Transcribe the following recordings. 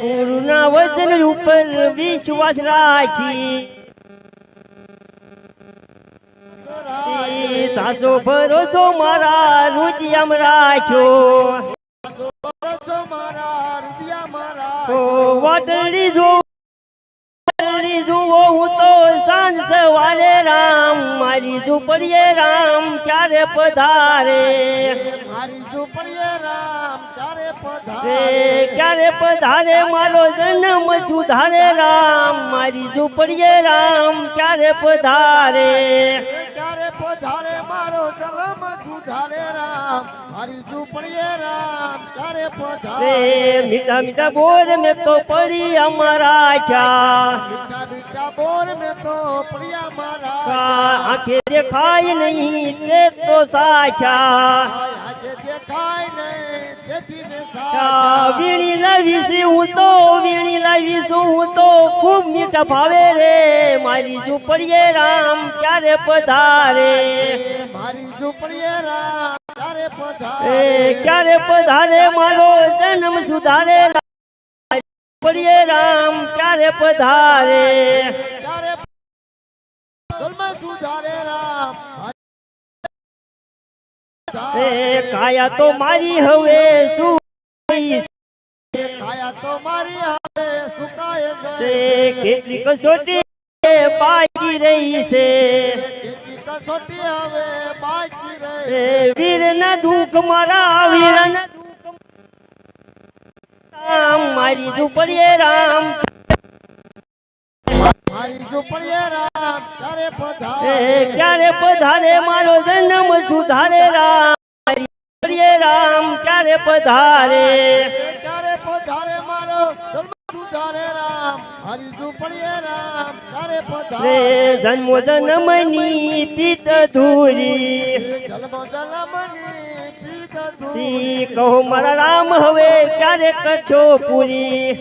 ગુરુના વચન ઉપર વિશ્વાસ રાખી. સાસો ભરોસો મારા રુચિયમ રાખ્યો. વાદળી જો સવારે રામ મારી ઝૂંપડીએ રામ ક્યારે પધારે? મારી ઝૂંપડીએ રામ ત્યારે પધારે? ક્યારે પધારે? મારો જન્મ સુધારે રામ મારી ઝૂંપડીએ રામ ક્યારે પધારે? મારો જન્મ સુધારે રામ મારી ઝૂંપડીએ રામ ક્યારે પધારે? મીઠા મીઠા બોર મેં તો પડી અમારા બોર મેં તો પ્રિયા મારા આંખે દેખાય નહીં તે તો સાચા. આજે દેખાય નહીં તેથી ને સાચા. વીણી લાવીશ હું તો વીણી લાવીશ હું તો. ખૂબ મીઠા ભાવે રે મારી ઝૂંપડીએ રામ ક્યારે પધારે? મારી ઝૂંપડીએ રામ ક્યારે પધારે? ક્યારે પધારે? મારો જન્મ સુધારે. રામ રામ ક્યારે પધારે? ત્યારે સુધારે રામ. કાયા તો મારી હવે શું? કાયા તો મારી હવે સુકાય તે કેટલી કસોટી બાકી રહી છે. કેટલી કસોટી હવે બાકી રહી એ વીરના દુઃખ મારા દુઃખ રામ મારી ઝૂંપડીએ રામ. ક્યારે પધારે? મારો જન્મ સુધારે રામ. રામ ક્યારે પધારે? ક્યારે પધારે? મારો જન્મ સુધારે રામ. ઝૂંપડીએ રામ ત્યારે પધારે? જન્મો જન્મની પીત ધૂરી જન્મ જન્મની સી કહો મારા રામ હવે ક્યારે કચ્છો પૂરી?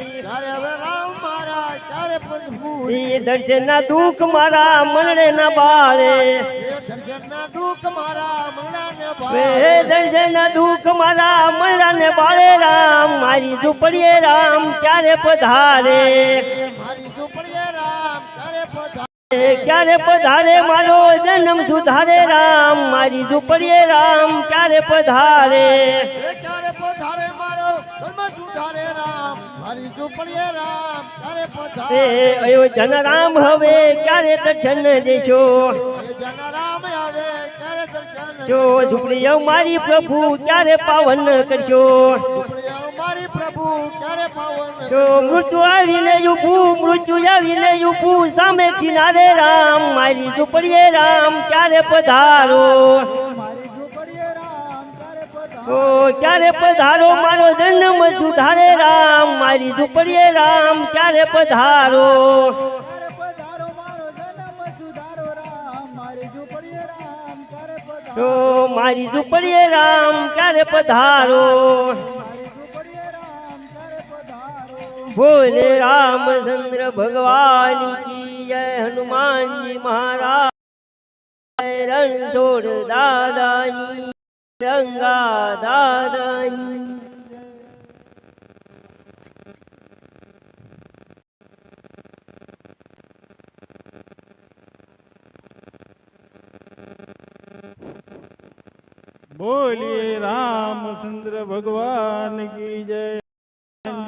પધવું એ દર્શનના દુઃખ મારા મનડે ના બાળે દુઃખ મારા ભાવે દર્શનના દુઃખ મારા મનડાને બાળે રામ મારી ઝૂંપડીએ રામ ક્યારે પધારે? ક્યારે પધારે મારો જન્મ સુધારે રામ મારી ઝુંપડીએ રામ ક્યારે પધારે? ક્યારે પધારે મારો જન્મ સુધારે રામ મારી ઝૂંપડીએ રામ ત્યારે પધારે? અયોધ્યાના રામ હવે ક્યારે દર્શન દેજો રામ આવે ક્યારે દર્શન જો મારી પ્રભુ ક્યારે પાવન કરશો ઝૂંપડીએ મારી પ્રભુ ક્યારે પાવન જો મૃત્યુ આવીને ઊભું મૃત્યુ આવીને ઊભું સામે કિનારે રામ મારી ઝૂંપડીએ રામ ક્યારે પધારો? ઓ ક્યારે પધારો? મારો જન્મ સુધારે રામ મારી ઝૂંપડીએ રામ ક્યારે પધારો? મારી ઝૂંપડીએ રામ ક્યારે પધારો? બોલે રામચંદ્ર ભગવાન કી જય હનુમાનજી મહારાજ રણ છોડ દાદાની, રંગા દાદાની. બોલીએ રામચંદ્ર ભગવાન કી જય.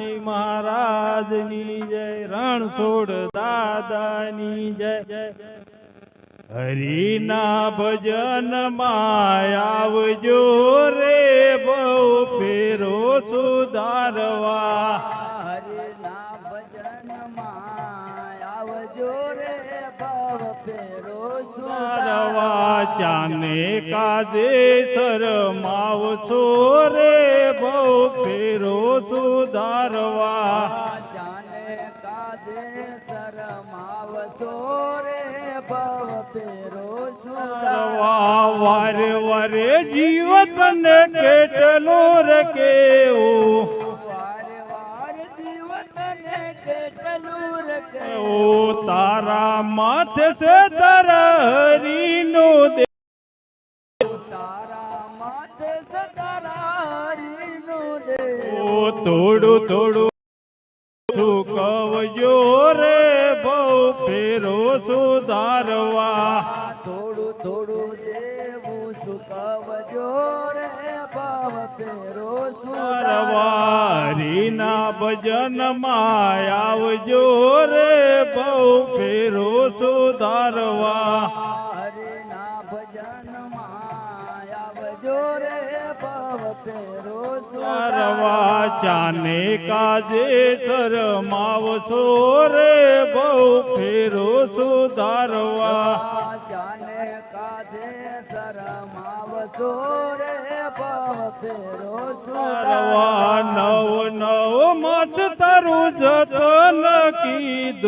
હનુમાનજી મહારાજની જય રણછોડ દાદાની જય. હરિના ભજન આવજો રે બહુ ફેરો સુધારવા. હરિના ભજનમાં આવજો રે બહુ ફેરો સુધારવા. ચાને કાદે શરમાવશો રે બહુ ફેરો સુધારવા. ચાને કાદે શરમાવશો રે બહુ ફેરો સુધારવા વારે વારે જીવતને કેટલો રે કેવું. તારા માથે છે તારા થોડું થોડું સુકવજો રે બહુ ફેરો સુધારવા. થોડું થોડું દેવું સુકવજો રે ભાવ ફેરો સુધારવા. રીના ભજનમાં આવજો રે બહુ ફેરો સુધારવા. ચાને કાજે શરમાવશો રે બહુ ફેરો સુધારવા. ચાને કાજે શરમાવશો રે બહુ ફેરો સુધારવા. નવ નવ મત તારું જતન કીધું.